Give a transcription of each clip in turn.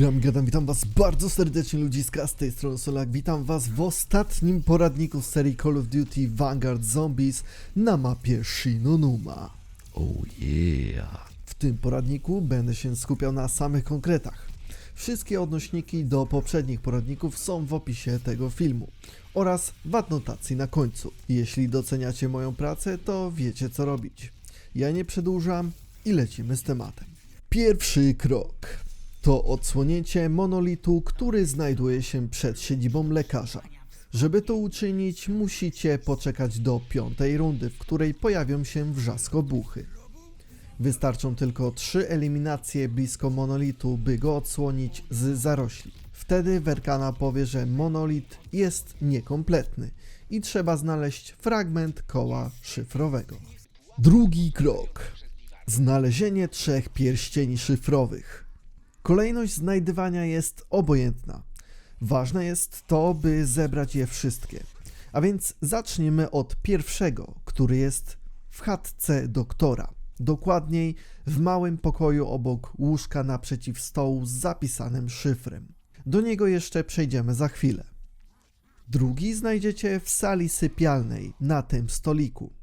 Gadam, witam was bardzo serdecznie ludziska, z tej strony Solak, witam was w ostatnim poradniku z serii Call of Duty Vanguard Zombies na mapie Shinonuma. Oh yeah. W tym poradniku będę się skupiał na samych konkretach. Wszystkie odnośniki do poprzednich poradników są w opisie tego filmu oraz w adnotacji na końcu. Jeśli doceniacie moją pracę, to wiecie co robić. Ja nie przedłużam i lecimy z tematem. Pierwszy krok to odsłonięcie monolitu, który znajduje się przed siedzibą lekarza. Żeby to uczynić, musicie poczekać do piątej rundy, w której pojawią się wrzaskobuchy. Wystarczą tylko trzy eliminacje blisko monolitu, by go odsłonić z zarośli. Wtedy Werkana powie, że monolit jest niekompletny i trzeba znaleźć fragment koła szyfrowego. Drugi krok. Znalezienie trzech pierścieni szyfrowych. Kolejność znajdywania jest obojętna. Ważne jest to, by zebrać je wszystkie. A więc zaczniemy od pierwszego, który jest w chatce doktora. Dokładniej w małym pokoju obok łóżka naprzeciw stołu z zapisanym szyfrem. Do niego jeszcze przejdziemy za chwilę. Drugi znajdziecie w sali sypialnej na tym stoliku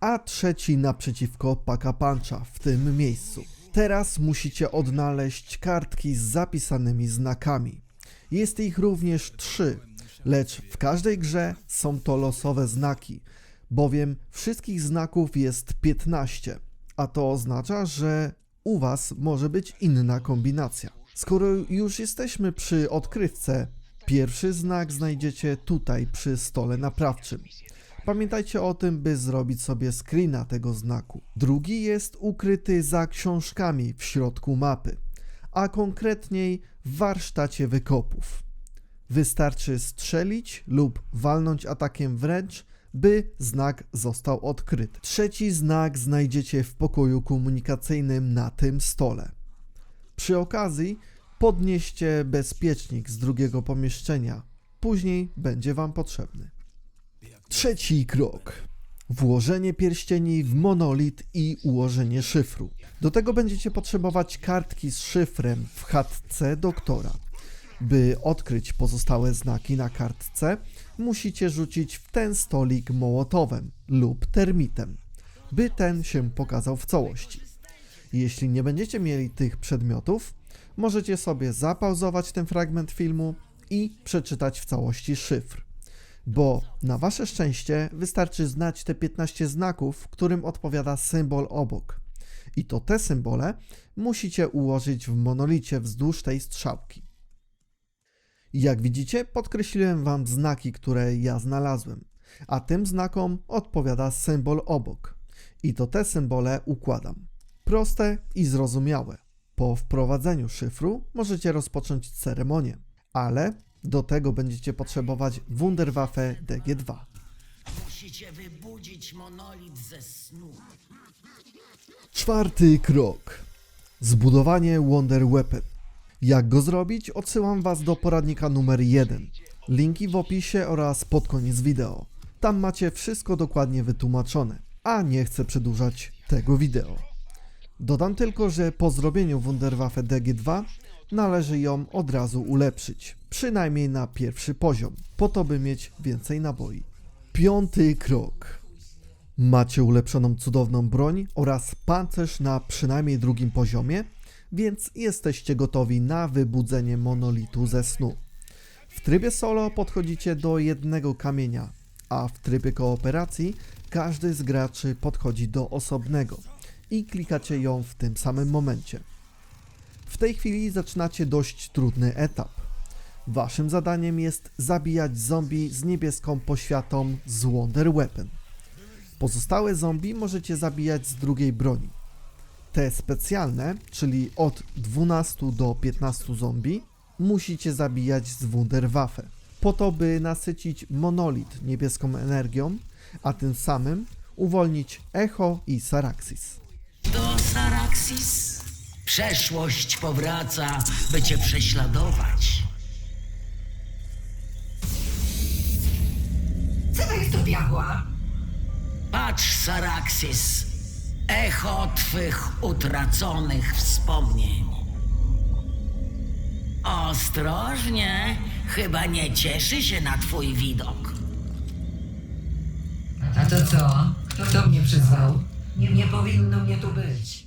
a trzeci naprzeciwko Paka Puncha w tym miejscu. Teraz musicie odnaleźć kartki z zapisanymi znakami. Jest ich również trzy, lecz w każdej grze są to losowe znaki, bowiem wszystkich znaków jest 15, a to oznacza, że u Was może być inna kombinacja. Skoro już jesteśmy przy odkrywce, pierwszy znak znajdziecie tutaj przy stole naprawczym. Pamiętajcie o tym, by zrobić sobie screena tego znaku. Drugi jest ukryty za książkami w środku mapy, a konkretniej w warsztacie wykopów. Wystarczy strzelić lub walnąć atakiem wręcz, by znak został odkryty. Trzeci znak znajdziecie w pokoju komunikacyjnym na tym stole. Przy okazji podnieście bezpiecznik z drugiego pomieszczenia. Później będzie Wam potrzebny. Trzeci krok. Włożenie pierścieni w monolit i ułożenie szyfru. Do tego będziecie potrzebować kartki z szyfrem w chatce doktora. By odkryć pozostałe znaki na kartce, musicie rzucić w ten stolik mołotowem lub termitem, by ten się pokazał w całości. Jeśli nie będziecie mieli tych przedmiotów, możecie sobie zapauzować ten fragment filmu i przeczytać w całości szyfr bo na wasze szczęście wystarczy znać te 15 znaków, którym odpowiada symbol obok. I to te symbole musicie ułożyć w monolicie wzdłuż tej strzałki. Jak widzicie, podkreśliłem wam znaki, które ja znalazłem, a tym znakom odpowiada symbol obok. I to te symbole układam. Proste i zrozumiałe. Po wprowadzeniu szyfru możecie rozpocząć ceremonię, ale do tego będziecie potrzebować Wunderwaffe DG2. Musicie wybudzić monolit ze snu. Czwarty krok. Zbudowanie Wonder Weapon. Jak go zrobić? Odsyłam Was do poradnika numer 1. Linki w opisie oraz pod koniec wideo. Tam macie wszystko dokładnie wytłumaczone, a nie chcę przedłużać tego wideo. Dodam tylko, że po zrobieniu Wunderwaffe DG2 należy ją od razu ulepszyć, przynajmniej na pierwszy poziom, po to by mieć więcej naboi. Piąty krok. Macie ulepszoną cudowną broń oraz pancerz na przynajmniej drugim poziomie, więc jesteście gotowi na wybudzenie monolitu ze snu. W trybie solo podchodzicie do jednego kamienia, a w trybie kooperacji każdy z graczy podchodzi do osobnego i klikacie ją w tym samym momencie. W tej chwili zaczynacie dość trudny etap. Waszym zadaniem jest zabijać zombie z niebieską poświatą z Wonder Weapon. Pozostałe zombie możecie zabijać z drugiej broni. Te specjalne, czyli od 12 do 15 zombie, musicie zabijać z Wunderwaffe, po to by nasycić monolit niebieską energią, a tym samym uwolnić Echo i Saraxis. Do Saraxis. Przeszłość powraca, by cię prześladować. Diabła? Patrz, Saraxis. Echo twych utraconych wspomnień. Ostrożnie, chyba nie cieszy się na twój widok. A to co? Kto mnie przyzwał? Nie, nie powinno mnie tu być.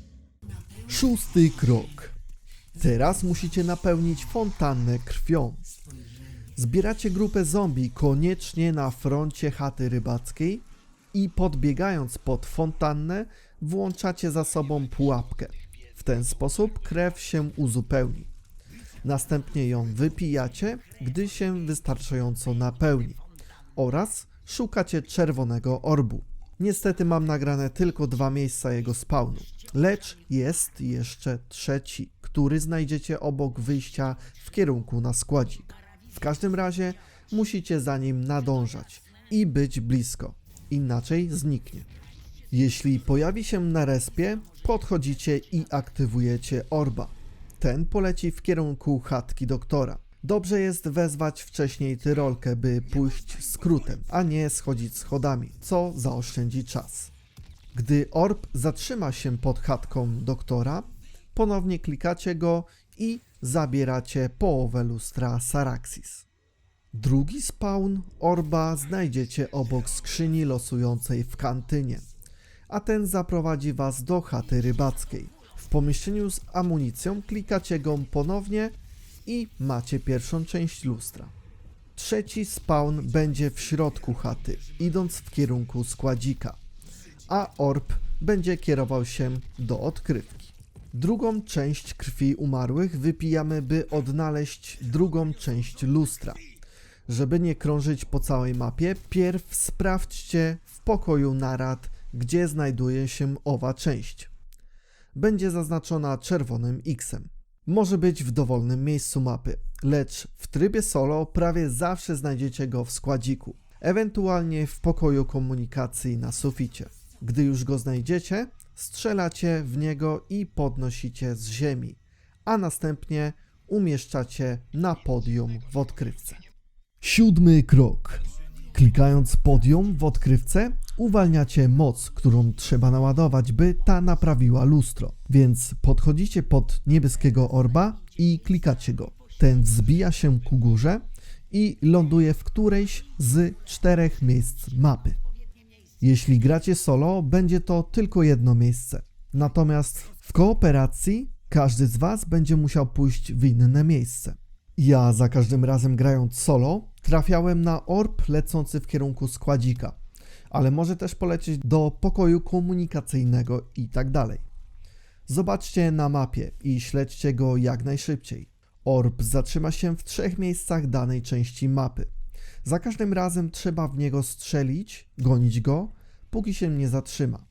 Szósty krok. Teraz musicie napełnić fontannę krwią. Zbieracie grupę zombie koniecznie na froncie chaty rybackiej i podbiegając pod fontannę włączacie za sobą pułapkę. W ten sposób krew się uzupełni. Następnie ją wypijacie, gdy się wystarczająco napełni. Oraz szukacie czerwonego orbu. Niestety mam nagrane tylko dwa miejsca jego spawnu, lecz jest jeszcze trzeci, który znajdziecie obok wyjścia w kierunku na składzik. W każdym razie musicie za nim nadążać i być blisko, inaczej zniknie. Jeśli pojawi się na respie, podchodzicie i aktywujecie orba. Ten poleci w kierunku chatki doktora. Dobrze jest wezwać wcześniej tyrolkę, by pójść skrótem, a nie schodzić schodami, co zaoszczędzi czas. Gdy orb zatrzyma się pod chatką doktora, ponownie klikacie go i zabieracie połowę lustra Saraxis. Drugi spawn orba znajdziecie obok skrzyni losującej w kantynie, a ten zaprowadzi was do chaty rybackiej. W pomieszczeniu z amunicją klikacie go ponownie i macie pierwszą część lustra. Trzeci spawn będzie w środku chaty, idąc w kierunku składzika, a orb będzie kierował się do odkrywki. Drugą część krwi umarłych wypijamy, by odnaleźć drugą część lustra. Żeby nie krążyć po całej mapie, pierw sprawdźcie w pokoju narad, gdzie znajduje się owa część. Będzie zaznaczona czerwonym X-em. Może być w dowolnym miejscu mapy, lecz w trybie solo prawie zawsze znajdziecie go w składziku, ewentualnie w pokoju komunikacji na suficie. Gdy już go znajdziecie, strzelacie w niego i podnosicie z ziemi, a następnie umieszczacie na podium w odkrywce. Siódmy krok. Klikając podium w odkrywce, uwalniacie moc, którą trzeba naładować, by ta naprawiła lustro. Więc podchodzicie pod niebieskiego orba i klikacie go. Ten wzbija się ku górze i ląduje w którejś z czterech miejsc mapy. Jeśli gracie solo, będzie to tylko jedno miejsce. Natomiast w kooperacji każdy z Was będzie musiał pójść w inne miejsce. Ja za każdym razem grając solo trafiałem na orb lecący w kierunku składzika, ale może też polecieć do pokoju komunikacyjnego i tak dalej. Zobaczcie na mapie i śledźcie go jak najszybciej. Orb zatrzyma się w trzech miejscach danej części mapy. Za każdym razem trzeba w niego strzelić, gonić go, póki się nie zatrzyma.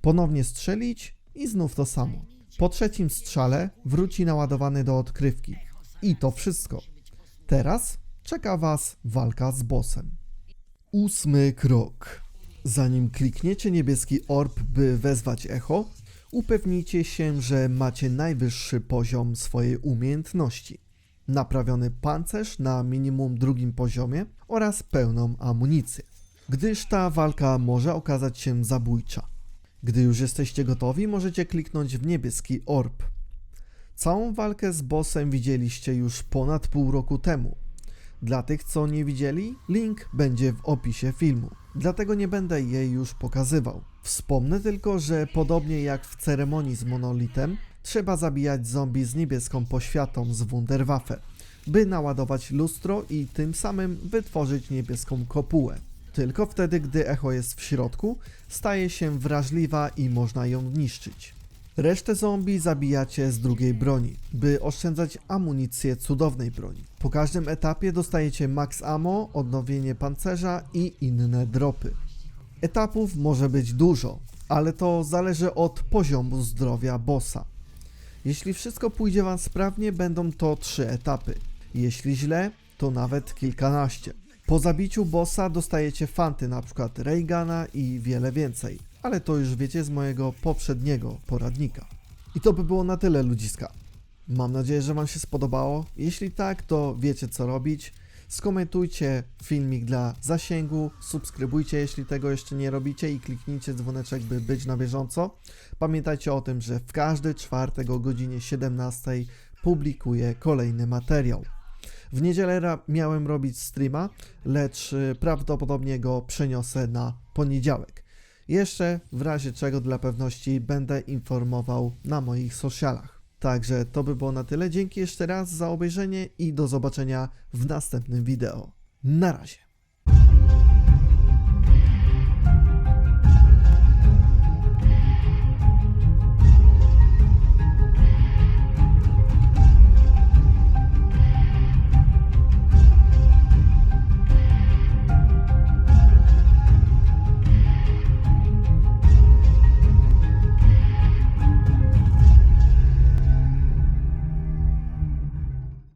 Ponownie strzelić i znów to samo. Po trzecim strzale wróci naładowany do odkrywki. I to wszystko. Teraz czeka Was walka z bossem. Ósmy krok. Zanim klikniecie niebieski orb, by wezwać echo, upewnijcie się, że macie najwyższy poziom swojej umiejętności. Naprawiony pancerz na minimum drugim poziomie oraz pełną amunicję, gdyż ta walka może okazać się zabójcza. Gdy już jesteście gotowi, możecie kliknąć w niebieski orb. Całą walkę z bossem widzieliście już ponad pół roku temu. Dla tych, co nie widzieli, link będzie w opisie filmu, dlatego nie będę jej już pokazywał. Wspomnę tylko, że podobnie jak w ceremonii z monolitem, trzeba zabijać zombie z niebieską poświatą z Wunderwaffe, by naładować lustro i tym samym wytworzyć niebieską kopułę. Tylko wtedy, gdy echo jest w środku, staje się wrażliwa i można ją niszczyć. Resztę zombie zabijacie z drugiej broni, by oszczędzać amunicję cudownej broni. Po każdym etapie dostajecie max ammo, odnowienie pancerza i inne dropy. Etapów może być dużo, ale to zależy od poziomu zdrowia bossa. Jeśli wszystko pójdzie Wam sprawnie, będą to trzy etapy. Jeśli źle, to nawet kilkanaście. Po zabiciu bossa dostajecie fanty, np. Reagana i wiele więcej, ale to już wiecie z mojego poprzedniego poradnika. I to by było na tyle ludziska. Mam nadzieję, że Wam się spodobało. Jeśli tak, to wiecie co robić. Skomentujcie filmik dla zasięgu, subskrybujcie jeśli tego jeszcze nie robicie i kliknijcie dzwoneczek, by być na bieżąco. Pamiętajcie o tym, że w każdy czwartek o godzinie 17 publikuję kolejny materiał. W niedzielę miałem robić streama, lecz y, prawdopodobnie go przeniosę na poniedziałek. Jeszcze w razie czego dla pewności będę informował na moich socialach. Także to by było na tyle. Dzięki jeszcze raz za obejrzenie i do zobaczenia w następnym wideo. Na razie.